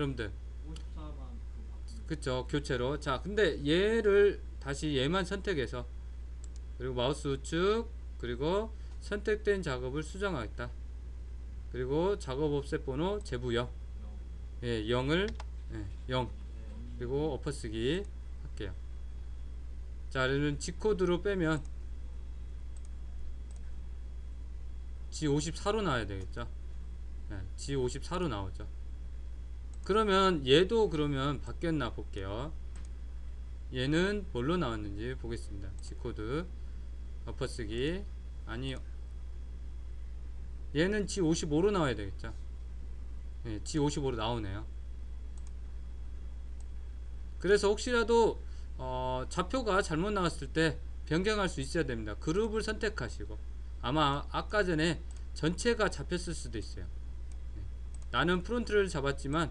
여러분들 54만 그쵸 교체로. 자 근데 얘를 다시 얘만 선택해서. 그리고 마우스 우측 그리고 선택된 작업을 수정하겠다. 그리고 작업 옵셋 번호 제부 0 예, 0을 예, 0 그리고 엎어쓰기 할게요. 자 그러면 G코드로 빼면 G54로 나와야 되겠죠? 예, G54로 나오죠 그러면 얘도 그러면 바뀌었나 볼게요. 얘는 뭘로 나왔는지 보겠습니다. G코드. 엎어쓰기. 아니요 얘는 G55로 나와야 되겠죠? 예, G55로 나오네요. 그래서 혹시라도 어, 좌표가 잘못 나왔을 때 변경할 수 있어야 됩니다. 그룹을 선택하시고. 아마 아까 전에 전체가 잡혔을 수도 있어요. 예, 나는 프론트를 잡았지만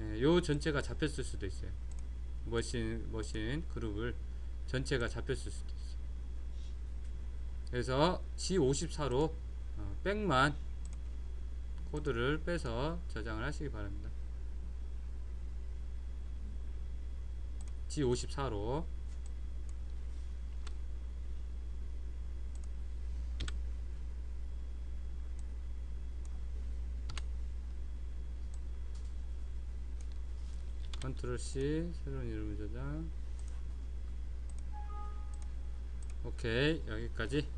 예, 요 전체가 잡혔을 수도 있어요. 머신 머신 그룹을 전체가 잡혔을 수도 있어요. 그래서 G54로 어, 백만 코드를 빼서 저장을 하시기 바랍니다. G54로 컨트롤 C 새로운 이름 저장. 오케이 여기까지